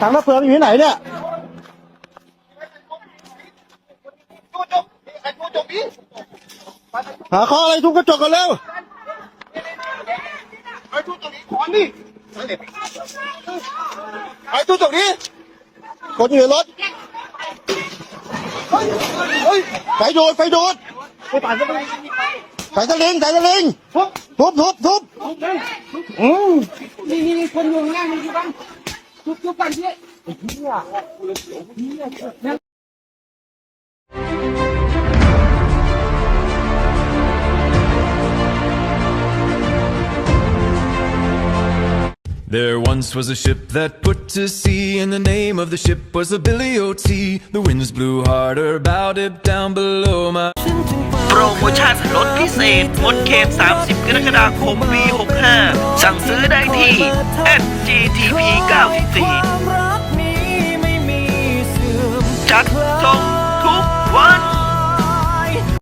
ถังดับเพลิงอยู่ที่ไหนเนี่ยตู้จบไอ้ตู้จบนี้หาข้ออะไรทุบกระจกกันเร็วไอ้ตู้จบนี้ขอนนี่ไอ้ตู้จบนี้คนอยู่ในรถเฮ้ยไฟดูดไฟดูดไปผ่านก็ไม่ได้สายสลิงสายสลิงทุบทุบทุบทุบอืมนี่นี่นี่คนอยู่ข้างล่างนี่อยู่บ้าง จุ๊บจุ๊บกันพี่ There once was a ship that put to sea, and the name of the ship was a Billy O.T. The winds blew harder, bowed it down below my. โปรโมชั่นลดพิเศษงดเค็ม30 กรกฎาคมปี 65 ที่ @gtp94 จัดส่ง